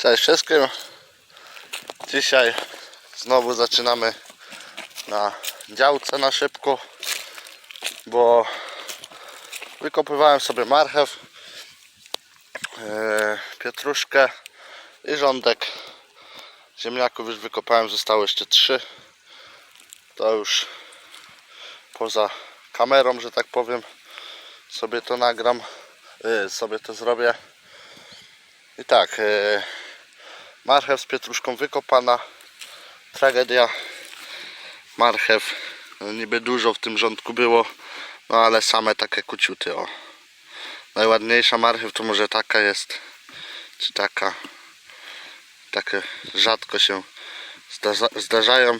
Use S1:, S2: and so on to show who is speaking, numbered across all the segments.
S1: Cześć wszystkim. Dzisiaj znowu zaczynamy na działce na szybko, bo wykopywałem sobie marchew, e, pietruszkę i rządek. Ziemniaków już wykopałem, zostało jeszcze trzy. To już poza kamerą, że tak powiem, sobie to nagram, e, sobie to zrobię. I tak, e, marchew z pietruszką wykopana, tragedia, marchew, no niby dużo w tym rządku było, no ale same takie kuciuty, o. Najładniejsza marchew to może taka jest, czy taka, takie rzadko się zdarza, zdarzają.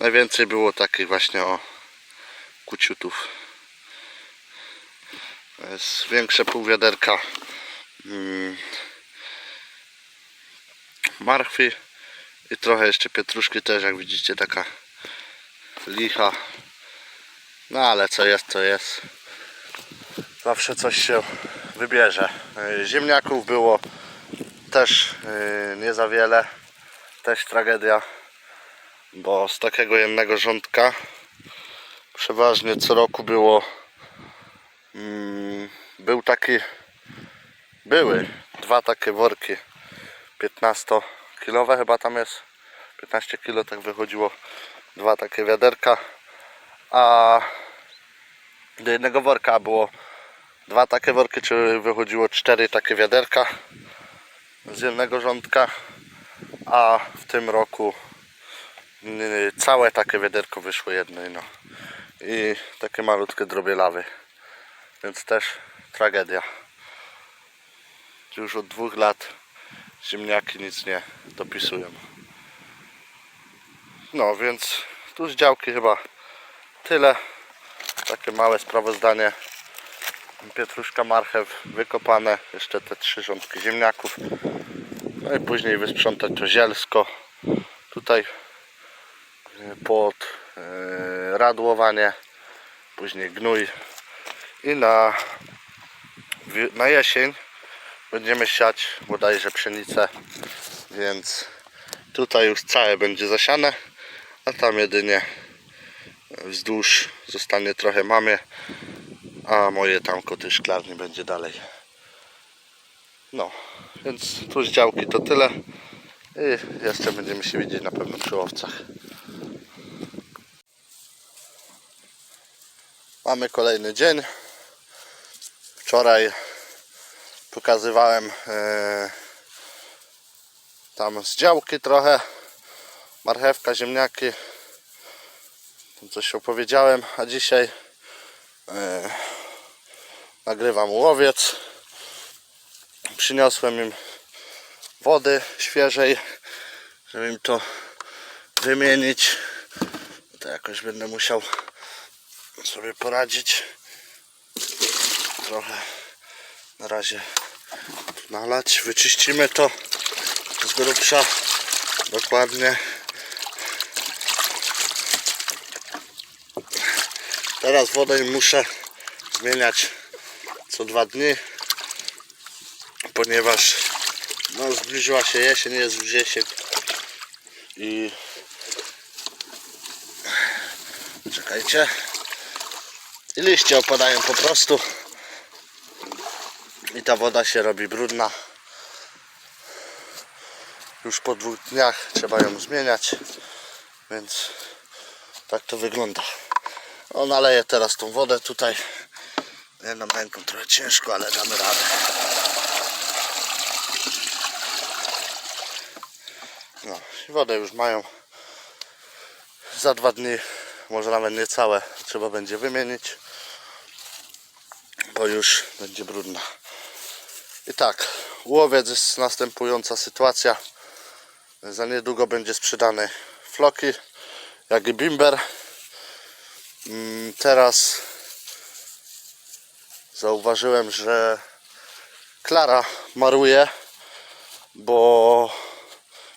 S1: Najwięcej było takich właśnie o kuciutów. Jest większe pół wiaderka mm, marchwi i trochę jeszcze pietruszki też jak widzicie taka licha. No ale co jest to jest. Zawsze coś się wybierze. Yy, ziemniaków było też yy, nie za wiele. Też tragedia bo z takiego jednego rządka przeważnie co roku było mm, był taki były dwa takie worki 15 kilowe chyba tam jest. 15 kilo tak wychodziło dwa takie wiaderka. A do jednego worka było dwa takie worki czy wychodziło cztery takie wiaderka z jednego rządka. A w tym roku yy, całe takie wiaderko wyszło jedno no. i takie malutkie drobie lawy. Więc też tragedia. Już od dwóch lat ziemniaki nic nie dopisują. No więc tu z działki chyba tyle. Takie małe sprawozdanie. Pietruszka, marchew wykopane. Jeszcze te trzy rządki ziemniaków. No i później wysprzątać to zielsko. Tutaj e, pod e, radłowanie. Później gnój. I na, na jesień będziemy siać bodajże pszenicę, więc tutaj już całe będzie zasiane, a tam jedynie wzdłuż zostanie trochę mamie, a moje tam koty szklarni będzie dalej. No, więc tu z działki to tyle i jeszcze będziemy się widzieć na pewno przy owcach. Mamy kolejny dzień. Wczoraj pokazywałem e, tam z działki trochę marchewka, ziemniaki coś opowiedziałem a dzisiaj e, nagrywam łowiec. Przyniosłem im wody świeżej żeby im to wymienić. To jakoś będę musiał sobie poradzić. Trochę na razie nalać, wyczyścimy to z grubsza. Dokładnie. Teraz wodę muszę zmieniać co dwa dni ponieważ no, zbliżyła się jesień, jest już jesień i czekajcie. I liście opadają po prostu i ta woda się robi brudna. Już po dwóch dniach trzeba ją zmieniać, więc tak to wygląda. O, naleję teraz tą wodę tutaj. Jedną ręką trochę ciężko, ale damy radę. No, i wodę już mają. Za dwa dni, może nawet nie całe, trzeba będzie wymienić, bo już będzie brudna. I tak, łowiec jest następująca sytuacja. Za niedługo będzie sprzedany floki, jak i bimber. Mm, Teraz zauważyłem, że Klara maruje, bo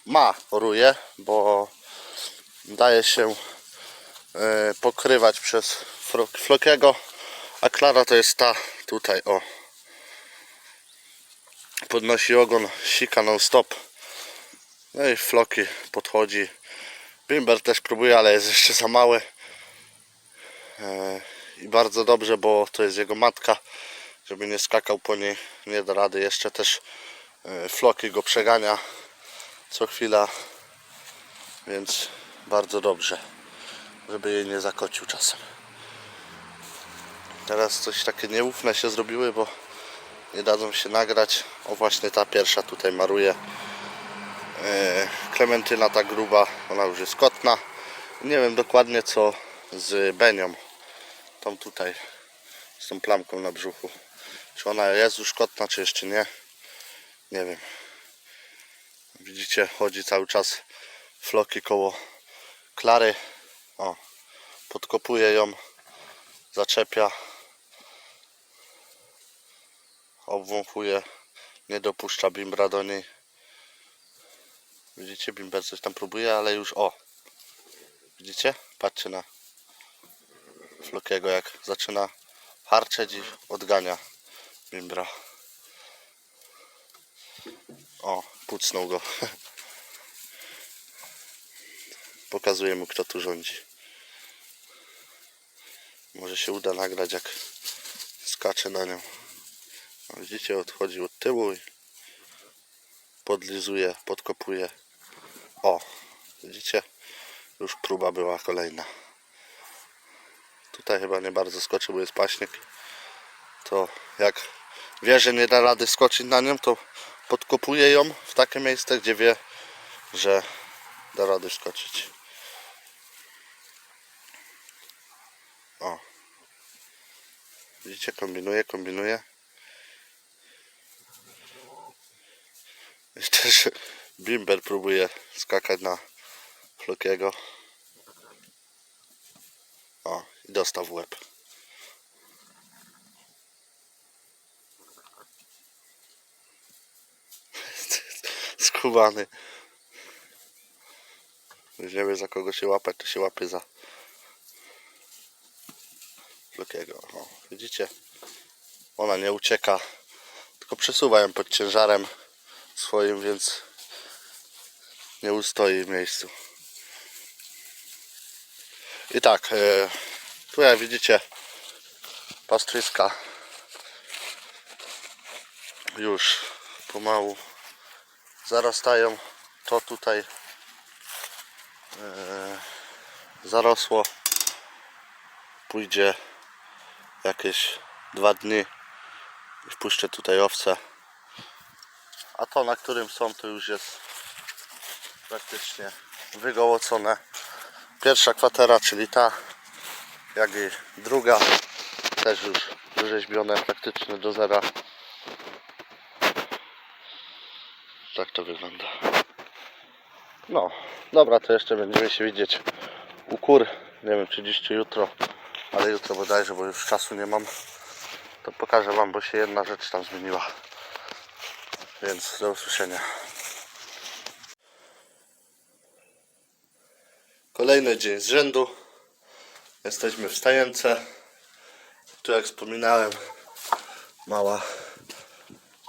S1: ma oruje, bo daje się e, pokrywać przez Flokiego, a Klara to jest ta tutaj, o podnosi ogon, sika non stop No i floki podchodzi. Bimber też próbuje, ale jest jeszcze za mały. E, I bardzo dobrze, bo to jest jego matka. Żeby nie skakał po niej, nie da rady. Jeszcze też e, floki go przegania co chwila. Więc bardzo dobrze, żeby jej nie zakocił czasem. Teraz coś takie nieufne się zrobiły, bo nie dadzą się nagrać. O właśnie ta pierwsza tutaj maruje. E, Klementyna ta gruba, ona już jest kotna. Nie wiem dokładnie co z Benią. Tą tutaj, z tą plamką na brzuchu. Czy ona jest już kotna, czy jeszcze nie? Nie wiem. Widzicie, chodzi cały czas floki koło Klary. O, podkopuje ją, zaczepia, obwąchuje, nie dopuszcza bimbra do niej. Widzicie, bimber coś tam próbuje, ale już o. Widzicie? Patrzcie na Flokiego, jak zaczyna harczeć i odgania bimbra. O, pucnął go. Pokazuję mu, kto tu rządzi. Może się uda nagrać, jak skacze na nią. Widzicie, odchodzi od tyłu i podlizuje, podkopuje. O, widzicie? Już próba była kolejna. Tutaj chyba nie bardzo skoczy, bo jest paśnik. To jak wie, że nie da rady skoczyć na nią, to podkopuje ją w takie miejsce, gdzie wie, że da rady skoczyć. O. Widzicie, kombinuje, kombinuje. I też Bimber próbuje skakać na Flokiego. O, i dostał w łeb. Skubany. Już nie wie za kogo się łapać, to się łapie za Flokiego. O, widzicie? Ona nie ucieka, tylko przesuwa ją pod ciężarem swoim, więc nie ustoi w miejscu. I tak, e, tu jak widzicie pastwiska już pomału zarastają. To tutaj e, zarosło. Pójdzie jakieś dwa dni i wpuszczę tutaj owce. A to na którym są to już jest praktycznie wygołocone. Pierwsza kwatera, czyli ta, jak i druga, też już wyrzeźbione praktycznie do zera. Tak to wygląda. No, dobra, to jeszcze będziemy się widzieć u kur. Nie wiem, czy dziś, czy jutro, ale jutro bodajże, bo już czasu nie mam. To pokażę Wam, bo się jedna rzecz tam zmieniła. Więc do usłyszenia. Kolejny dzień z rzędu. Jesteśmy w stajence. Tu jak wspominałem, mała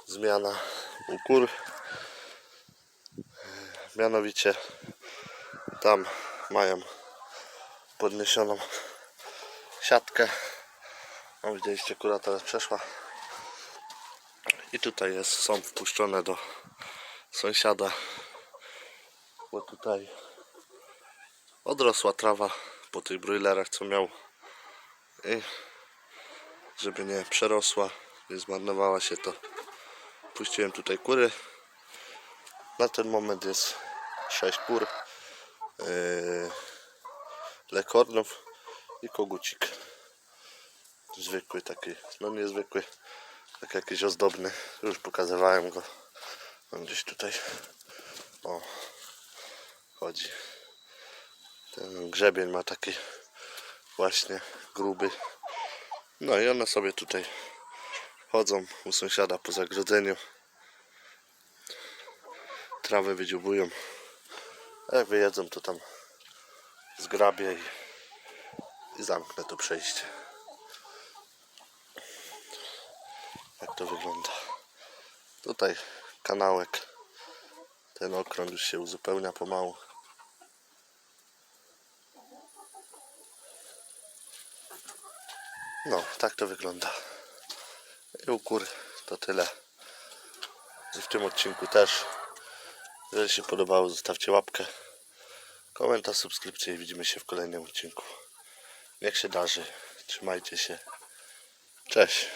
S1: zmiana u kur. Mianowicie tam mają podniesioną siatkę. No, widzieliście, kura teraz przeszła. I tutaj jest, są wpuszczone do sąsiada, bo tutaj odrosła trawa po tych broilerach, co miał. I żeby nie przerosła, nie zmarnowała się to puściłem tutaj kury. Na ten moment jest 6 kur yy, lekornów i kogucik. Zwykły taki, no niezwykły tak jakiś ozdobny już pokazywałem go on gdzieś tutaj o chodzi ten grzebień ma taki właśnie gruby. No i one sobie tutaj chodzą u sąsiada po zagrodzeniu. Trawę wydziubują. A jak wyjedzą to tam zgrabię i, i zamknę to przejście. Jak to wygląda. Tutaj kanałek Ten okrąg już się uzupełnia pomału. No, tak to wygląda. I u kur to tyle. I w tym odcinku też. Jeżeli się podobało, zostawcie łapkę, komentarz, subskrypcję i widzimy się w kolejnym odcinku. Niech się darzy. Trzymajcie się. Cześć.